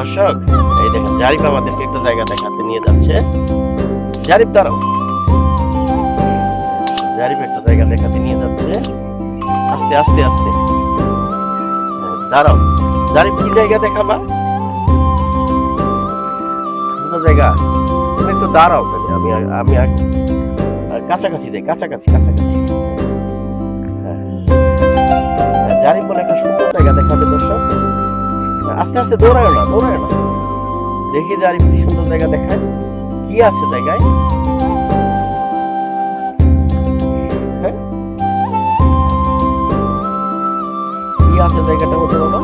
দর্শক এই দেখেন জারিফ আমাদেরকে একটা জায়গা দেখাতে নিয়ে যাচ্ছে। জারিফ দাঁড়াও। জারিফ একটা জায়গা দেখাতে নিয়ে যাচ্ছে। আস্তে আস্তে আস্তে। দাঁড়াও। জারিফ কি জায়গা দেখাবা? জায়গা? তুমি একটু দাঁড়াও তাহলে আমি আমি কাছাকাছি যাই কাছাকাছি কাছাকাছি। হ্যাঁ। হ্যাঁ, জারিফ বলে একটা সুন্দর জায়গা দেখাবে দর্শক। আস্তে আস্তে দৌড়ায় না দৌড়ায় না। দেখি যে আরেকটি সুন্দর জায়গা দেখায়। কি আছে জায়গায়? হ্যাঁ? কি আছে জায়গাটা বলতে বলো?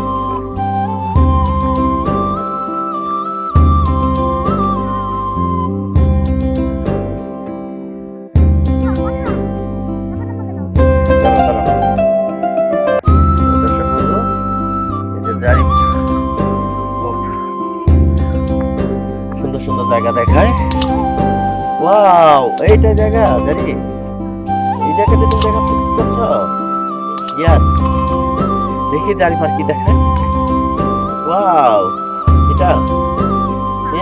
জায়গা দেখায়। ওয়াও, এইটা জায়গা, জানি। এই জায়গাটা তুমি দেখা করছ ইয়াস দেখি দাঁড়ি কি দেখায়। ওয়াও, এটা।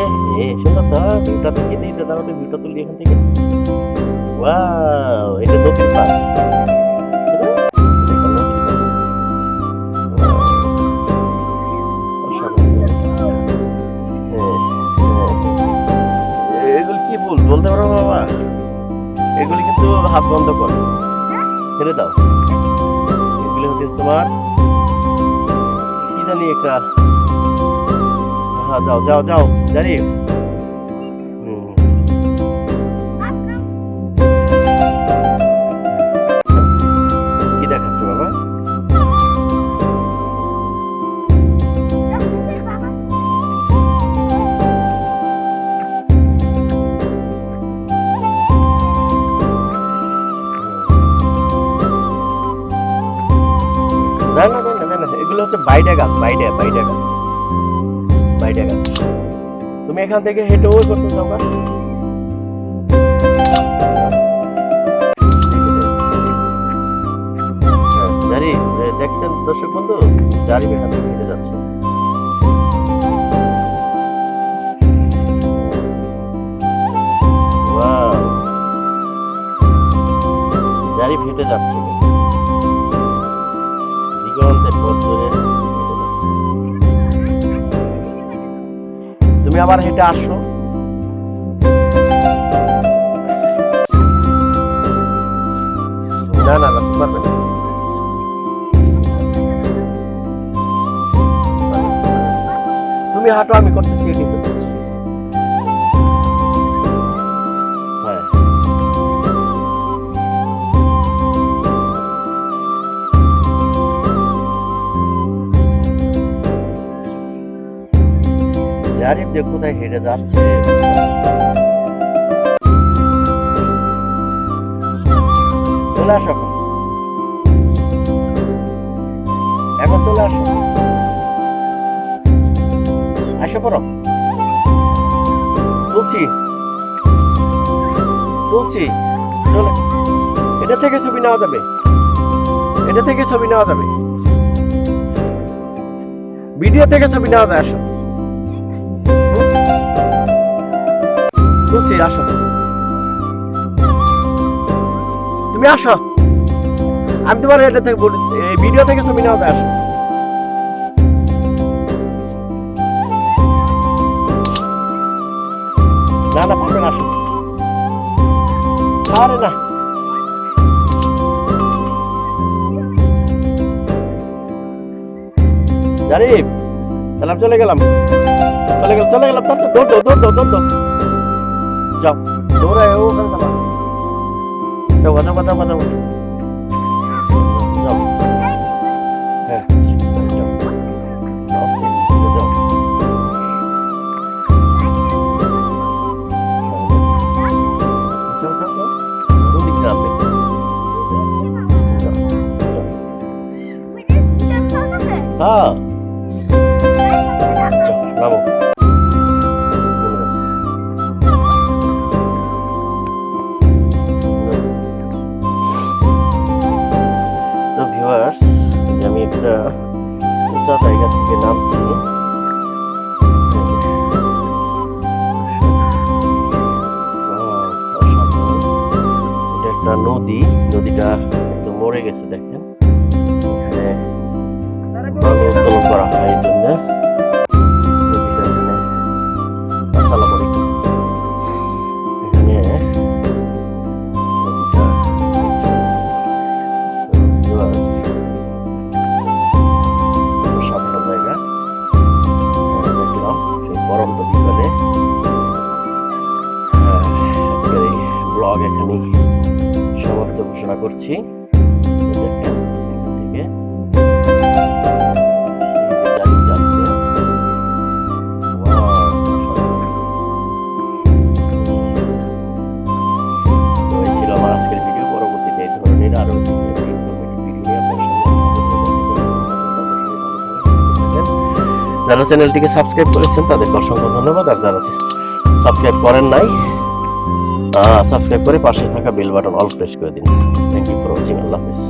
এ এ তো, ভিউটা দেখি দিই দাদা আমাদের ভিউটা তুলি এখান থেকে। ওয়াও, এটা ভুল বলতে পারো বাবা? এগুলি কিন্তু হাত বন্ধ করো। ছেড়ে দাও। এগুলি হচ্ছে তোমার কি জানি একটা হ্যাঁ যাও যাও যাও জানি না না না না এগুলো হচ্ছে বাইডা গাছ বাইডা বাইডা গাছ বাইডা গাছ তুমি এখান থেকে হেঁটে ওই করতে গা। হ্যাঁ, দেখছেন দর্শক বন্ধু জারি এখান থেকে হেঁটে যাচ্ছে! জারি যাচ্ছে তুমি আবার হেঁটে আসো। না না পারবে না তুমি হাঁটো আমি করতেছি এটি করতেছি। জারিফ যে কোথায় হেঁটে যাচ্ছে? চলে আসো এখন। চলে আসো। আসো পড়ো। তুলছি তুলছি চলে। এটা থেকে ছবি নেওয়া যাবে। এটা থেকে ছবি নেওয়া যাবে। ভিডিও থেকে ছবি নেওয়া যায় আসো তুলছি আসো। তুমি আসো। আমি তোমার এটা থেকে ভিডিও থেকে ছবি নেওয়া যায় আসো। না না, পারবে না, আসো। আরে না। জারিফ চলে গেলাম। চলে গেলাম চলে গেলাম। দৌড় দৌড় দৌড় দৌড়। যাও দৌড়ায় ওখানে যাও যাও যাও যাও যাও হ্যাঁ যাও আস্তে ভিউয়ার্স আমি একটা উঁচা জায়গা থেকে নামছি। এটা একটা নদী। নদীটা একটু মরে গেছে দেখেন। এখানে করা হয় এই জন্য। সেই পরন্ত বিকালে আজকের এই ব্লগ এখানেই সমাপ্ত ঘোষণা করছি। যারা চ্যানেলটিকে সাবস্ক্রাইব করেছেন, তাদেরকে অসংখ্য ধন্যবাদ। আর যারা সাবস্ক্রাইব করেন নাই সাবস্ক্রাইব করে পাশে থাকা বেল বাটন অল প্রেস করে দিন। থ্যাংক ইউ ফর ওয়াচিং আল্লাহ হাফিজ।